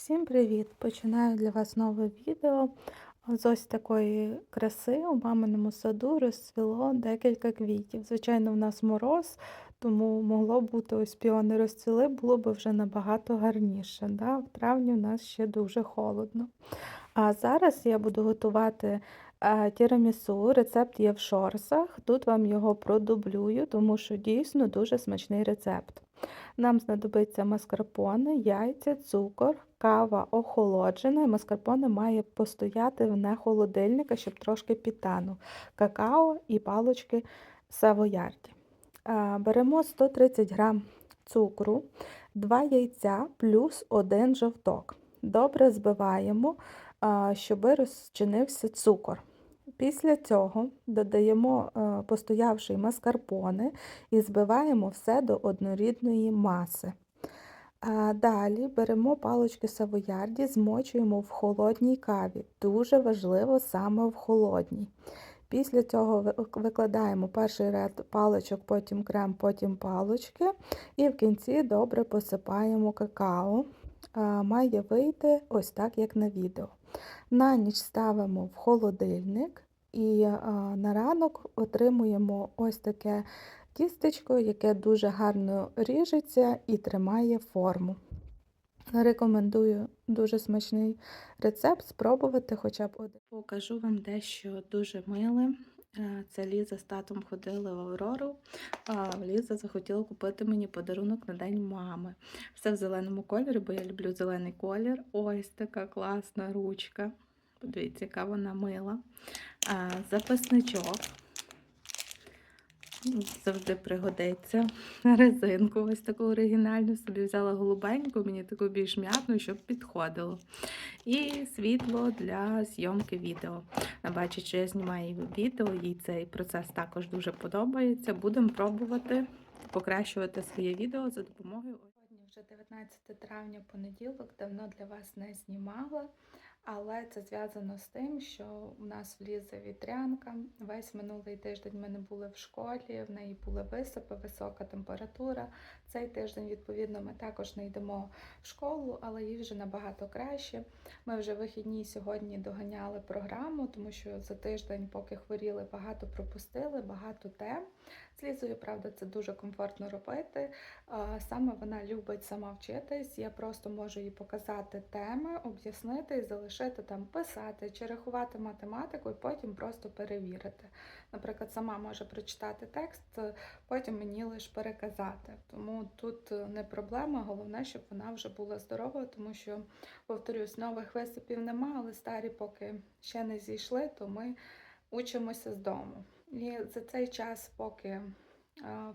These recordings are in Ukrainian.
Всім привіт! Починаю для вас нове відео. З ось такої краси у маминому саду розцвіло декілька квітів. Звичайно, в нас мороз, тому могло бути ось піони розцвіли, було б вже набагато гарніше. Да? В травні у нас ще дуже холодно. А зараз я буду готувати е, тірамісу. Рецепт є в шорсах. Тут вам його продублюю, тому що дійсно дуже смачний рецепт. Нам знадобиться маскарпоне, яйця, цукор, кава охолоджена. Маскарпоне має постояти вне холодильника, щоб трошки підтанув. Какао і палочки савоярді. Беремо 130 г цукру, 2 яйця плюс 1 жовток. Добре збиваємо, щоб розчинився цукор. Після цього додаємо е, постоявший маскарпоне і збиваємо все до однорідної маси. Далі беремо палочки савоярді, змочуємо в холодній каві. Дуже важливо саме в холодній. Після цього викладаємо перший ряд паличок, потім крем, потім палочки. І в кінці добре посипаємо какао. Має вийти ось так, як на відео. На ніч ставимо в холодильник і на ранок отримуємо ось таке тістечко, яке дуже гарно ріжеться і тримає форму. Рекомендую дуже смачний рецепт спробувати хоча б один. Покажу вам дещо дуже миле. Е, Це Ліза з татом ходили в Аврору. Ліза захотіла купити мені подарунок на День мами. Все в зеленому кольорі, бо я люблю зелений колір. Ось така класна ручка. Подивіться, яка вона мила. Записничок. Завжди пригодиться. Резинку ось таку оригінальну. Собі взяла голубеньку, мені таку більш м'ятну, щоб підходило. І світло для зйомки відео. Бачить, що я знімаю відео, їй цей процес також дуже подобається. Будемо пробувати покращувати своє відео за допомогою. Сьогодні вже 19 травня, понеділок, давно для вас не знімала. Але це зв'язано з тим, що у нас влізе вітрянка. Весь минулий тиждень ми не були в школі, в неї були висипи, висока температура. Цей тиждень, відповідно, ми також не йдемо в школу, але їй вже набагато краще. Ми вже вихідні сьогодні доганяли програму, тому що за тиждень, поки хворіли, багато пропустили, багато тем. З правда, це дуже комфортно робити. Саме вона любить сама вчитись. Я просто можу їй показати теми, об'яснити і залишити там писати чи рахувати математику, і потім просто перевірити. Наприклад, сама може прочитати текст, потім мені лише переказати. Тому тут не проблема. Головне, щоб вона вже була здорова, тому що, повторюсь, нових висипів нема, але старі поки ще не зійшли, то ми учимося з дому. І за цей час, поки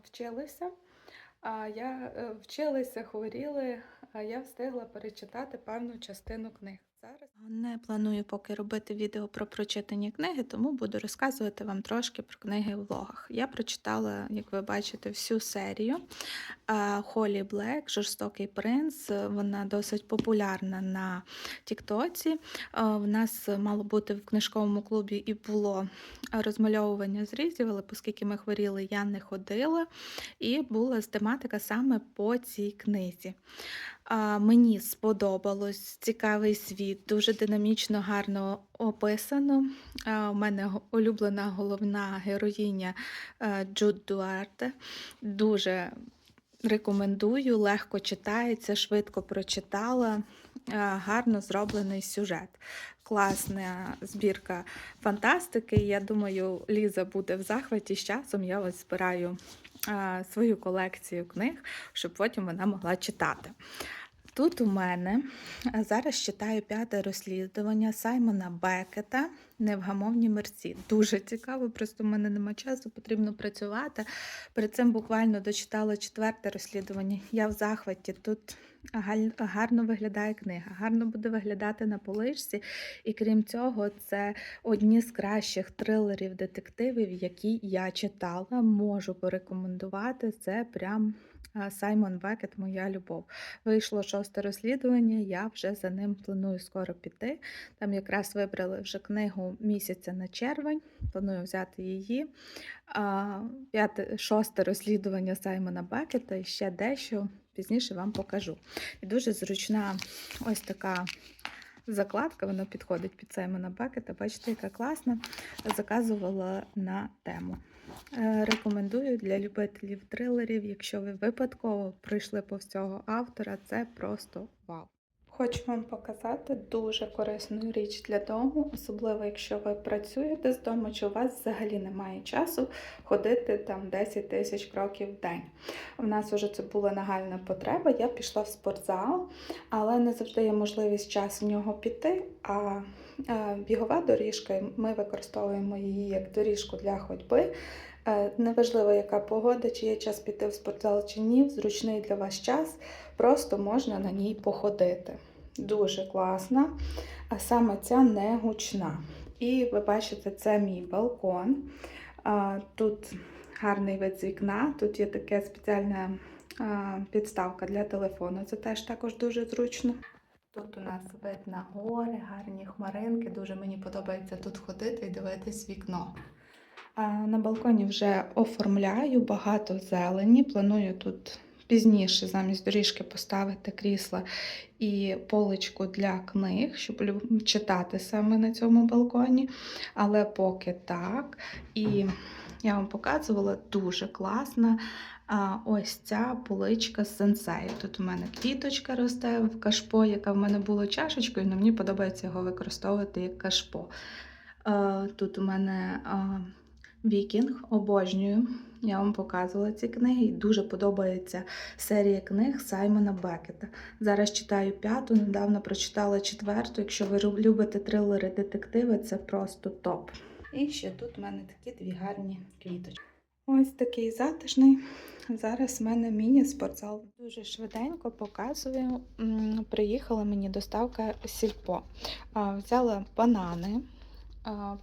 вчилися, а, я е, вчилися, хворіли, я встигла перечитати певну частину книг. Зараз не планую поки робити відео про прочитані книги, тому буду розказувати вам трошки про книги в влогах. Я прочитала, як ви бачите, всю серію Холі Блек, Жорстокий принц. Вона досить популярна на Тіктоці. В нас мало бути в книжковому клубі і було розмальовування зрізів, але оскільки ми хворіли, я не ходила. І була тематика саме по цій книзі. Мені сподобалось цікавий світ, дуже динамічно, гарно описано. У мене улюблена головна героїня е, Джуд Дуарте. Дуже рекомендую, легко читається, швидко прочитала. Е, Гарно зроблений сюжет. Класна збірка фантастики. Я думаю, Ліза буде в захваті з часом. Я ось збираю свою колекцію книг, щоб потім вона могла читати. Тут у мене зараз читаю п'яте розслідування Саймона Бекета Невгамовні мерці. Дуже цікаво, просто в мене нема часу, потрібно працювати. Перед цим буквально дочитала четверте розслідування. Я в захваті. Тут гарно виглядає книга, гарно буде виглядати на поличці. І крім цього, це одні з кращих трилерів детективів, які я читала. Можу порекомендувати. Це прям Саймон Бекет, моя любов. Вийшло шосте розслідування. Я вже за ним планую скоро піти. Там якраз вибрали вже книгу місяця на червень. Планую взяти її. П'яте, шосте розслідування Саймона Бекета і ще дещо. пізніше вам покажу. І дуже зручна ось така закладка, вона підходить під цей монобакет. Бачите, яка класна. Заказувала на тему. Е, Рекомендую для любителів трилерів, якщо ви випадково прийшли повз цього автора, це просто вау. Хочу вам показати дуже корисну річ для дому, особливо якщо ви працюєте з дому, чи у вас взагалі немає часу ходити там 10 тисяч кроків в день. У нас вже це була нагальна потреба. Я пішла в спортзал, але не завжди є можливість час в нього піти. А е, бігова доріжка, ми використовуємо її як доріжку для ходьби. Е, Неважливо, яка погода, чи є час піти в спортзал чи ні, в зручний для вас час, просто можна на ній походити. Дуже класна, а саме ця не гучна. І ви бачите, це мій балкон. Тут гарний вид з вікна, тут є така спеціальна підставка для телефону. Це теж також дуже зручно. Тут у нас вид на гори, гарні хмаринки. Дуже мені подобається тут ходити і дивитись вікно. На балконі вже оформляю багато зелені. Планую тут пізніше замість доріжки поставити крісла і поличку для книг, щоб читати саме на цьому балконі. Але поки так. І я вам показувала дуже класна. Ось ця поличка з сенсею. Тут у мене квіточка росте в кашпо, яка в мене була чашечкою, але мені подобається його використовувати як кашпо. Тут у мене Вікінг, обожнюю. Я вам показувала ці книги і дуже подобається серія книг Саймона Бекета. Зараз читаю п'яту, недавно прочитала четверту. Якщо ви любите трилери, детективи, це просто топ. І ще тут у мене такі дві гарні квіточки. Ось такий затишний. Зараз в мене міні-спортзал. Дуже швиденько показую. Приїхала мені доставка сільпо. Взяла банани.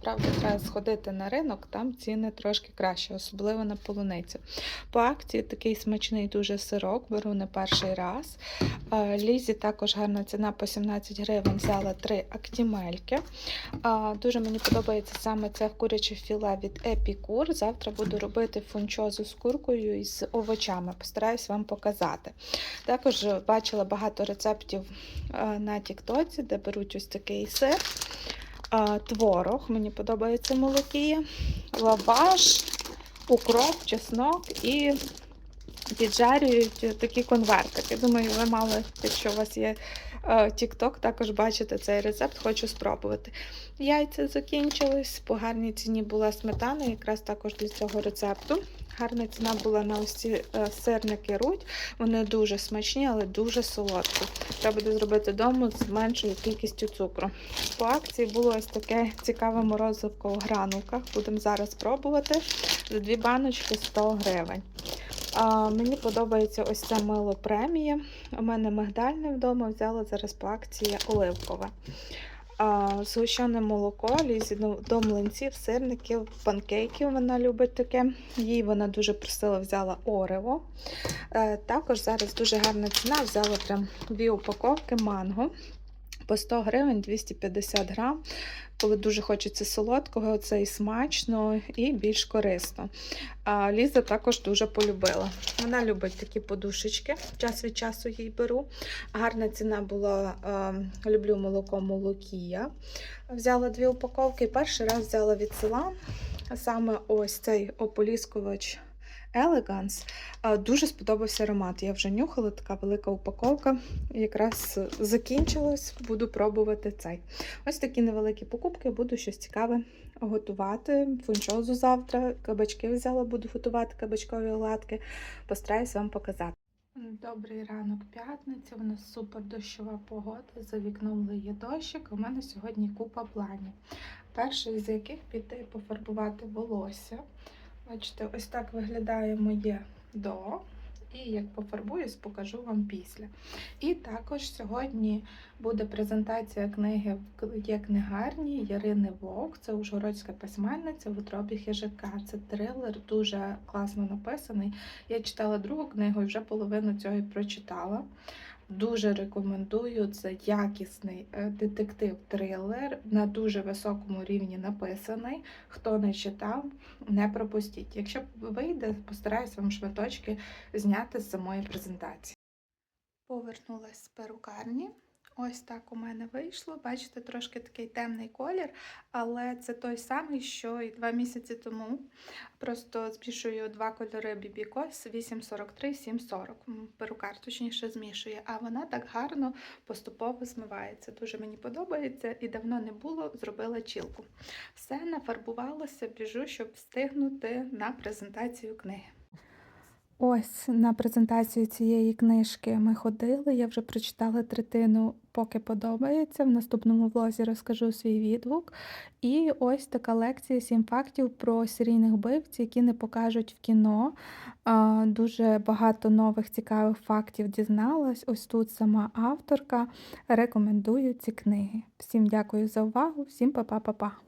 Правда, треба сходити на ринок, там ціни трошки краще, особливо на полуницю. По акції такий смачний дуже сирок, беру не перший раз. Лізі також гарна ціна по 17 гривень. Взяла три актімельки. Дуже мені подобається саме це куряче філе від Епікур. Завтра буду робити фунчозу з куркою і з овочами. Постараюсь вам показати. Також бачила багато рецептів на Тіктоці, де беруть ось такий сир. Творог, мені подобається молокія, лаваш, укроп, чеснок і піджарюють такі конвертики. Думаю, ви мали, якщо у вас є TikTok, також бачите цей рецепт, хочу спробувати. Яйця закінчились, по гарній ціні була сметана, якраз також для цього рецепту. Гарна ціна була на ось ці е, сирники руть. Вони дуже смачні, але дуже солодкі. Треба буде зробити вдома з меншою кількістю цукру. По акції було ось таке цікаве морозивко у гранулках. Будемо зараз пробувати. За дві баночки 100 гривень. А, мені подобається ось це мило премія. У мене мигдальне вдома, взяла зараз по акції оливкове. А, згущене молоко, до- до млинців, сирників, панкейків. Вона любить таке. Їй вона дуже просила, взяла орево. Е, також зараз дуже гарна ціна. Взяла прям дві упаковки манго по 100 гривень 250 грам. Коли дуже хочеться солодкого, це і смачно, і більш корисно. А Ліза також дуже полюбила. Вона любить такі подушечки, час від часу їй беру. Гарна ціна була, е, люблю молоко молокія. Взяла дві упаковки. Перший раз взяла від села. Саме ось цей ополіскувач Elegance. Дуже сподобався аромат. Я вже нюхала, така велика упаковка. Якраз закінчилась, буду пробувати цей. Ось такі невеликі покупки, буду щось цікаве готувати. Фунчозу завтра, кабачки взяла, буду готувати кабачкові оладки. Постараюсь вам показати. Добрий ранок, п'ятниця. У нас супер дощова погода. За вікном лиє дощик. У мене сьогодні купа планів. Перший з яких піти пофарбувати волосся. Бачите, ось так виглядає моє до. І як пофарбуюсь, покажу вам після. І також сьогодні буде презентація книги Є книгарні Ярини Вовк. Це ужгородська письменниця в утробі хижака. Це трилер, дуже класно написаний. Я читала другу книгу і вже половину цього прочитала. Дуже рекомендую. Це якісний е, детектив-трилер на дуже високому рівні написаний. Хто не читав, не пропустіть. Якщо вийде, постараюсь вам шматочки зняти з самої презентації. Повернулася з перукарні. Ось так у мене вийшло. Бачите, трошки такий темний колір, але це той самий, що і два місяці тому. Просто змішую два кольори Бібікос 843, 740. М, Перукар точніше змішує, а вона так гарно поступово змивається. Дуже мені подобається і давно не було, зробила чілку. Все нафарбувалося, біжу, щоб встигнути на презентацію книги. Ось на презентацію цієї книжки ми ходили. Я вже прочитала третину, поки подобається. В наступному влозі розкажу свій відгук. І ось така лекція сім фактів про серійних вбивців, які не покажуть в кіно. Дуже багато нових цікавих фактів дізналась. Ось тут сама авторка. Рекомендую ці книги. Всім дякую за увагу, всім па-па-па-па.